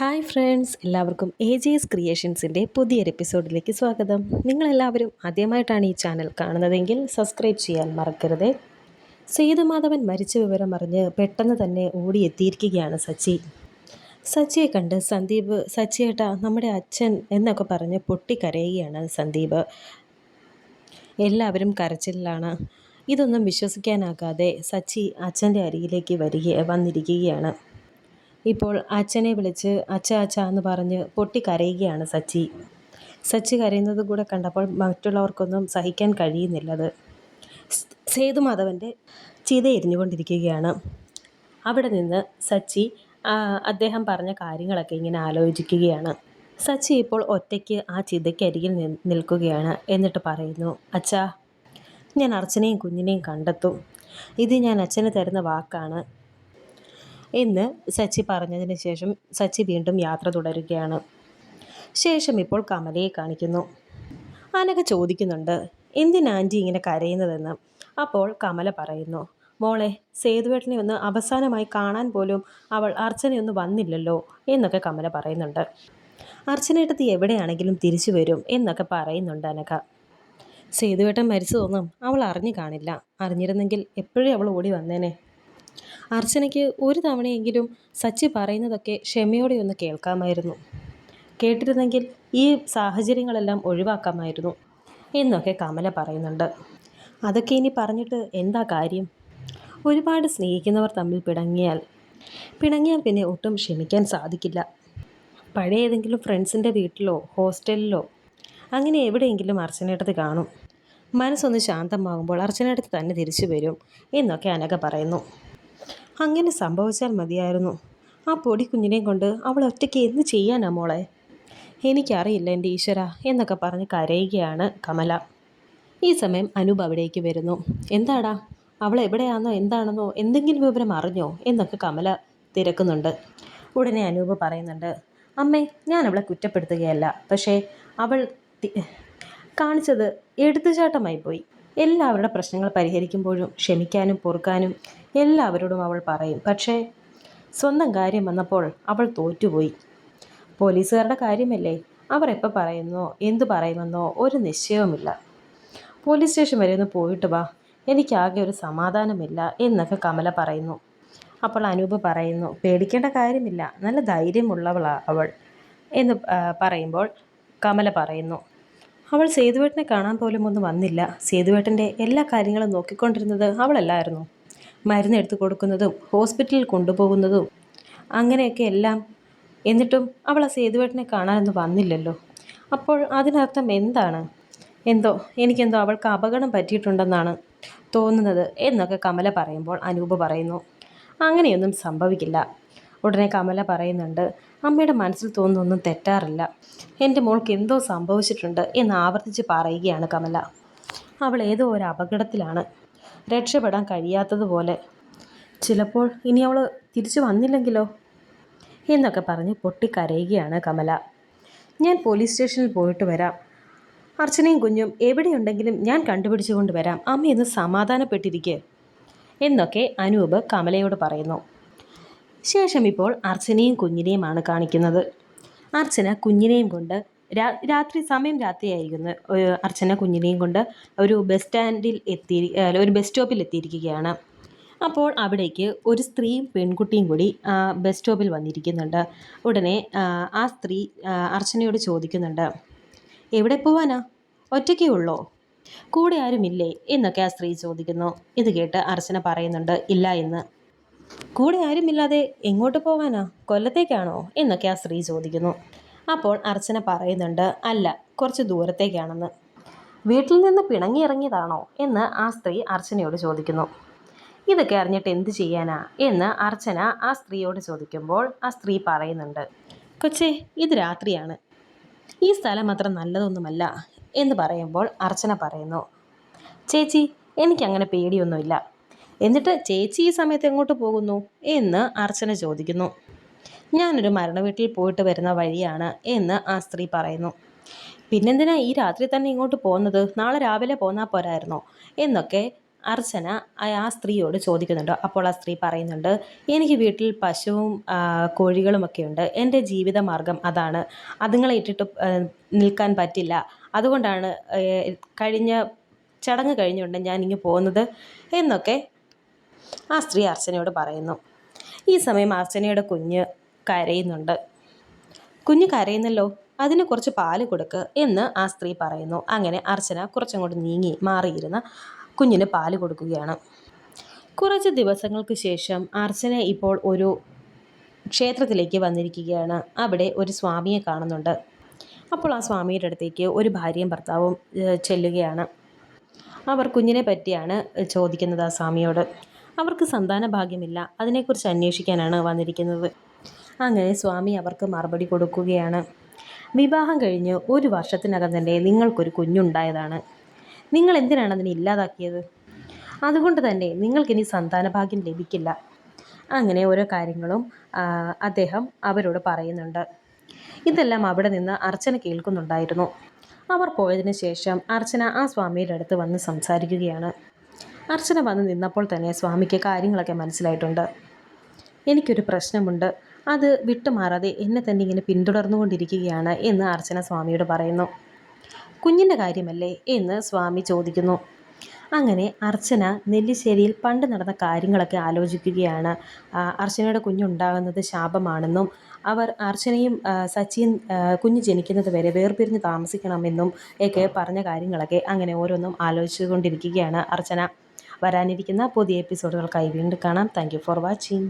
Hi friends എല്ലാവർക്കും A G S ക്രിയേഷൻസിന്റെ പുതിയൊരു എപ്പിസോഡിലേക്ക് സ്വാഗതം. നിങ്ങളെല്ലാവരും ആദ്യമായിട്ടാണ് ഈ ചാനൽ കാണുന്നതെങ്കിൽ സബ്സ്ക്രൈബ് ചെയ്യാൻ മറക്കരുത്. സേതുമാധവൻ മരിച്ച വിവരം അറിഞ്ഞ് പെട്ടെന്ന് തന്നെ ഓടിയെത്തിയിരിക്കുകയാണ് സച്ചി. സച്ചിയെ കണ്ട് സന്ദീപ് സച്ചിയേട്ടാ നമ്മുടെ അച്ഛൻ എന്നൊക്കെ പറഞ്ഞ് പൊട്ടിക്കരയുകയാണ് സന്ദീപ്. എല്ലാവരും കരച്ചിലാണ് ഇതൊന്നും വിശ്വസിക്കാനാകാതെ സച്ചി അച്ഛന്റെ അരികിലേക്ക് വരിക വന്നിരിക്കുകയാണ്. ഇപ്പോൾ അച്ഛനെ വിളിച്ച് അച്ഛ അച്ഛ എന്ന് പറഞ്ഞ് പൊട്ടിക്കരയുകയാണ് സച്ചി. സച്ചി കരയുന്നത് കൂടെ കണ്ടപ്പോൾ മറ്റുള്ളവർക്കൊന്നും സഹിക്കാൻ കഴിയുന്നില്ലത് സേതുമാധവന്റെ ചിത എരിഞ്ഞുകൊണ്ടിരിക്കുകയാണ്. അവിടെ നിന്ന് സച്ചി അദ്ദേഹം പറഞ്ഞ കാര്യങ്ങളൊക്കെ ഇങ്ങനെ ആലോചിക്കുകയാണ്. സച്ചി ഇപ്പോൾ ഒറ്റയ്ക്ക് ആ ചിതയ്ക്കരികിൽ നിൽക്കുകയാണ് എന്നിട്ട് പറയുന്നു അച്ഛാ ഞാൻ അർച്ചനയും കുഞ്ഞിനെയും കണ്ടെത്തും. ഇത് ഞാൻ അച്ഛന് തരുന്ന വാക്കാണ്. എന്ന് സച്ചി പറഞ്ഞതിന് ശേഷം സച്ചി വീണ്ടും യാത്ര തുടരുകയാണ്. ശേഷം ഇപ്പോൾ കമലയെ കാണിക്കുന്നു. അനക ചോദിക്കുന്നുണ്ട് എന്തിനാ ആന്റി ഇങ്ങനെ കരയുന്നതെന്ന്? അപ്പോൾ കമല പറയുന്നു മോളെ സേതുവേട്ടനെ ഒന്ന് അവസാനമായി കാണാൻ പോലും അവൾ അർച്ചനയൊന്നും വന്നില്ലല്ലോ എന്നൊക്കെ കമല പറയുന്നുണ്ട്. അർച്ചനേട്ടത്തി എവിടെയാണെങ്കിലും തിരിച്ചു വരും എന്നൊക്കെ പറയുന്നുണ്ട് അനക സേതുവേട്ടൻ മരിച്ചതൊന്നും അവൾ അറിഞ്ഞു കാണില്ല. അറിഞ്ഞിരുന്നെങ്കിൽ എപ്പോഴും അവൾ ഓടി വന്നേനെ അർച്ചനയ്ക്ക് ഒരു തവണയെങ്കിലും സച്ചി പറയുന്നതൊക്കെ ക്ഷമയോടെ ഒന്ന് കേൾക്കാമായിരുന്നു. കേട്ടിരുന്നെങ്കിൽ ഈ സാഹചര്യങ്ങളെല്ലാം ഒഴിവാക്കാമായിരുന്നു. എന്നൊക്കെ കമല പറയുന്നുണ്ട്. അതൊക്കെ ഇനി പറഞ്ഞിട്ട് എന്താ കാര്യം? ഒരുപാട് സ്നേഹിക്കുന്നവർ തമ്മിൽ പിണങ്ങിയാൽ പിണങ്ങിയാൽ പിന്നെ ഒട്ടും ക്ഷമിക്കാൻ സാധിക്കില്ല. പഴയ ഏതെങ്കിലും ഫ്രണ്ട്സിന്റെ വീട്ടിലോ ഹോസ്റ്റലിലോ അങ്ങനെ എവിടെയെങ്കിലും അർച്ചനയുടെ കാണും. മനസ്സൊന്ന് ശാന്തമാകുമ്പോൾ അർച്ചനേട്ടത്ത് തന്നെ തിരിച്ചു വരും എന്നൊക്കെ അനക പറയുന്നു. അങ്ങനെ സംഭവിച്ചാൽ മതിയായിരുന്നു. ആ പൊടി കുഞ്ഞിനെയും കൊണ്ട് അവൾ ഒറ്റയ്ക്ക് എന്ത് ചെയ്യാനാ മോളെ? എനിക്കറിയില്ല എന്റെ ഈശ്വര എന്നൊക്കെ പറഞ്ഞ് കരയുകയാണ് കമല. ഈ സമയം അനൂപ് അവിടേക്ക് വരുന്നു. എന്താടാ? അവൾ എവിടെയാണെന്നോ എന്താണെന്നോ എന്തെങ്കിലും വിവരം അറിഞ്ഞോ എന്നൊക്കെ കമല തിരക്കുന്നുണ്ട്. ഉടനെ അനൂപ് പറയുന്നുണ്ട് അമ്മേ ഞാൻ അവളെ കുറ്റപ്പെടുത്തുകയല്ല. പക്ഷേ അവൾ കാണിച്ചത് എടുത്തുചാട്ടമായി പോയി. എല്ലാവരുടെ പ്രശ്നങ്ങൾ പരിഹരിക്കുമ്പോഴും ക്ഷമിക്കാനും പൊറുക്കാനും എല്ലാവരോടും അവൾ പറയും. പക്ഷേ സ്വന്തം കാര്യം വന്നപ്പോൾ അവൾ തോറ്റുപോയി. പോലീസുകാരുടെ കാര്യമല്ലേ? അവർ എപ്പോൾ പറയുന്നോ എന്തു പറയുമെന്നോ ഒരു നിശ്ചയവുമില്ല. പോലീസ് സ്റ്റേഷൻ വരെ ഒന്ന് പോയിട്ട് വാ. എനിക്കാകെ ഒരു സമാധാനമില്ല എന്നൊക്കെ കമല പറയുന്നു. അപ്പോൾ അനൂപ് പറയുന്നു പേടിക്കേണ്ട കാര്യമില്ല. നല്ല ധൈര്യമുള്ളവളാണ് അവൾ. എന്ന് പറയുമ്പോൾ കമല പറയുന്നു അവൾ സേതുവേട്ടനെ കാണാൻ പോലും ഒന്നും വന്നില്ല. സേതുവേട്ടന്റെ എല്ലാ കാര്യങ്ങളും നോക്കിക്കൊണ്ടിരുന്നത് അവളല്ലായിരുന്നു. മരുന്ന് എടുത്തു കൊടുക്കുന്നതും ഹോസ്പിറ്റലിൽ കൊണ്ടുപോകുന്നതും അങ്ങനെയൊക്കെ എല്ലാം എന്നിട്ടും അവൾ ആ സേതുവേട്ടനെ കാണാനൊന്നും വന്നില്ലല്ലോ. അപ്പോൾ അതിനർത്ഥം എന്താണ്? എന്തോ എനിക്കെന്തോ അവൾക്ക് അപകടം പറ്റിയിട്ടുണ്ടെന്നാണ് തോന്നുന്നത് എന്നൊക്കെ കമല പറയുമ്പോൾ അനൂപ് പറയുന്നു. അങ്ങനെയൊന്നും സംഭവിക്കില്ല. ഉടനെ കമല പറയുന്നുണ്ട് അമ്മയുടെ മനസ്സിൽ തോന്നുന്നൊന്നും തെറ്റാറില്ല. എന്റെ മോൾക്ക് എന്തോ സംഭവിച്ചിട്ടുണ്ട് എന്ന് ആവർത്തിച്ച് പറയുകയാണ് കമല. അവൾ ഏതോ ഒരു അപകടത്തിലാണ്. രക്ഷപ്പെടാൻ കഴിയാത്തതുപോലെ. ചിലപ്പോൾ ഇനി അവൾ തിരിച്ചു വന്നില്ലെങ്കിലോ? എന്നൊക്കെ പറഞ്ഞ് പൊട്ടിക്കരയുകയാണ് കമല. ഞാൻ പോലീസ് സ്റ്റേഷനിൽ പോയിട്ട് വരാം. അർച്ചനയും കുഞ്ഞും എവിടെയുണ്ടെങ്കിലും ഞാൻ കണ്ടുപിടിച്ചു കൊണ്ടുവരാം അമ്മയെന്ന് സമാധാനപ്പെട്ടിരിക്കെ. എന്നൊക്കെ അനൂപ് കമലയോട് പറയുന്നു. ശേഷം ഇപ്പോൾ അർച്ചനയും കുഞ്ഞിനെയുമാണ് കാണിക്കുന്നത്. അർച്ചന കുഞ്ഞിനെയും കൊണ്ട് രാത്രി സമയം രാത്രിയായിരിക്കുന്നു. അർച്ചന കുഞ്ഞിനെയും കൊണ്ട് ഒരു ബസ് സ്റ്റാൻഡിൽ എത്തി ഒരു ബസ് സ്റ്റോപ്പിൽ എത്തിയിരിക്കുകയാണ്. അപ്പോൾ അവിടേക്ക് ഒരു സ്ത്രീയും പെൺകുട്ടിയും കൂടി ബസ് സ്റ്റോപ്പിൽ വന്നിരിക്കുന്നുണ്ട്. ഉടനെ ആ സ്ത്രീ അർച്ചനയോട് ചോദിക്കുന്നുണ്ട്. എവിടെ പോവാനാ? ഒറ്റയ്ക്കേ ഉള്ളോ? കൂടെ ആരുമില്ലേ? എന്നൊക്കെ ആ സ്ത്രീ ചോദിക്കുന്നു. ഇത് കേട്ട് അർച്ചന പറയുന്നുണ്ട് ഇല്ല എന്ന്. കൂടെ ആരുമില്ലാതെ എങ്ങോട്ട് പോകാനാ കൊല്ലത്തേക്കാണോ? എന്നൊക്കെ ആ സ്ത്രീ ചോദിക്കുന്നു. അപ്പോൾ അർച്ചന പറയുന്നുണ്ട് അല്ല കുറച്ച് ദൂരത്തേക്കാണെന്ന്. വീട്ടിൽ നിന്ന് പിണങ്ങിയിറങ്ങിയതാണോ? എന്ന് ആ സ്ത്രീ അർച്ചനയോട് ചോദിക്കുന്നു. ഇതൊക്കെ അറിഞ്ഞിട്ട് എന്ത് ചെയ്യാനാ? എന്ന് അർച്ചന ആ സ്ത്രീയോട് ചോദിക്കുമ്പോൾ ആ സ്ത്രീ പറയുന്നുണ്ട് കൊച്ചേ ഇത് രാത്രിയാണ്. ഈ സ്ഥലം അത്ര നല്ലതൊന്നുമല്ല എന്ന് പറയുമ്പോൾ അർച്ചന പറയുന്നു ചേച്ചി എനിക്കങ്ങനെ പേടിയൊന്നുമില്ല. എന്നിട്ട് ചേച്ചി ഈ സമയത്ത് എങ്ങോട്ട് പോകുന്നു? എന്ന് അർച്ചന ചോദിക്കുന്നു. ഞാനൊരു മരണ വീട്ടിൽ പോയിട്ട് വരുന്ന വഴിയാണ് എന്ന് ആ സ്ത്രീ പറയുന്നു. പിന്നെന്തിനാ ഈ രാത്രി തന്നെ ഇങ്ങോട്ട് പോകുന്നത്? നാളെ രാവിലെ പോന്നാൽ പോരായിരുന്നോ? എന്നൊക്കെ അർച്ചന ആ- സ്ത്രീയോട് ചോദിക്കുന്നുണ്ട്. അപ്പോൾ ആ സ്ത്രീ പറയുന്നുണ്ട് എനിക്ക് വീട്ടിൽ പശുവും കോഴികളും കോഴികളുമൊക്കെ ഉണ്ട്. എന്റെ ജീവിത മാർഗം അതാണ്. അതുങ്ങളെ ഇട്ടിട്ട് നിൽക്കാൻ പറ്റില്ല. അതുകൊണ്ടാണ് കഴിഞ്ഞ ചടങ്ങ് കഴിഞ്ഞുകൊണ്ട് ഞാൻ ഇങ്ങ് പോകുന്നത് എന്നൊക്കെ ആ സ്ത്രീ അർച്ചനയോട് പറയുന്നു. ഈ സമയം അർച്ചനയുടെ കുഞ്ഞ് കരയുന്നുണ്ട്. കുഞ്ഞ് കരയുന്നല്ലോ അതിന് കുറച്ച് പാൽ കൊടുക്ക് എന്ന് ആ സ്ത്രീ പറയുന്നു. അങ്ങനെ അർച്ചന കുറച്ചങ്ങോട്ട് നീങ്ങി മാറിയിരുന്ന കുഞ്ഞിന് പാൽ കൊടുക്കുകയാണ്. കുറച്ച് ദിവസങ്ങൾക്ക് ശേഷം അർച്ചന ഇപ്പോൾ ഒരു ക്ഷേത്രത്തിലേക്ക് വന്നിരിക്കുകയാണ്. അവിടെ ഒരു സ്വാമിയെ കാണുന്നുണ്ട്. അപ്പോൾ ആ സ്വാമിയുടെ അടുത്തേക്ക് ഒരു ഭാര്യയും ഭർത്താവും ചെല്ലുകയാണ്. അവർ കുഞ്ഞിനെ പറ്റിയാണ് ചോദിക്കുന്നത് ആ സ്വാമിയോട്. അവർക്ക് സന്താന ഭാഗ്യമില്ല അതിനെക്കുറിച്ച് അന്വേഷിക്കാനാണ് വന്നിരിക്കുന്നത്. അങ്ങനെ സ്വാമി അവർക്ക് മറുപടി കൊടുക്കുകയാണ്. വിവാഹം കഴിഞ്ഞ് ഒരു വർഷത്തിനകം തന്നെ നിങ്ങൾക്കൊരു കുഞ്ഞുണ്ടായതാണ്. നിങ്ങൾ എന്തിനാണ് അതിനെ ഇല്ലാതാക്കിയത്? അതുകൊണ്ട് തന്നെ നിങ്ങൾക്കിനി സന്താനഭാഗ്യം ലഭിക്കില്ല. അങ്ങനെ ഓരോ കാര്യങ്ങളും അദ്ദേഹം അവരോട് പറയുന്നുണ്ട്. ഇതെല്ലാം അവിടെ നിന്ന് അർച്ചന കേൾക്കുന്നുണ്ടായിരുന്നു. അവർ പോയതിനു ശേഷം അർച്ചന ആ സ്വാമിയുടെ അടുത്ത് വന്ന് സംസാരിക്കുകയാണ്. അർച്ചന വന്ന് നിന്നപ്പോൾ തന്നെ സ്വാമിക്ക് കാര്യങ്ങളൊക്കെ മനസ്സിലായിട്ടുണ്ട്. എനിക്കൊരു പ്രശ്നമുണ്ട്. അത് വിട്ടുമാറാതെ എന്നെ തന്നെ ഇങ്ങനെ പിന്തുടർന്നുകൊണ്ടിരിക്കുകയാണ് എന്ന് അർച്ചന സ്വാമിയോട് പറയുന്നു. കുഞ്ഞിന്റെ കാര്യമല്ലേ എന്ന് സ്വാമി ചോദിക്കുന്നു. അങ്ങനെ അർച്ചന നെല്ലിശ്ശേരിയിൽ പണ്ട് നടന്ന കാര്യങ്ങളൊക്കെ ആലോചിക്കുകയാണ്. അർച്ചനയുടെ കുഞ്ഞുണ്ടാകുന്നത് ശാപമാണെന്നും അവർ അർച്ചനയും സച്ചിൻ കുഞ്ഞ് ജനിക്കുന്നത് വരെ വേർപിരിഞ്ഞ് താമസിക്കണമെന്നും ഒക്കെ പറഞ്ഞ കാര്യങ്ങളൊക്കെ അങ്ങനെ ഓരോന്നും ആലോചിച്ചുകൊണ്ടിരിക്കുകയാണ് അർച്ചന. വരാനിരിക്കുന്ന പുതിയ എപ്പിസോഡുകൾക്കായി വീണ്ടും കാണാം. Thank for watching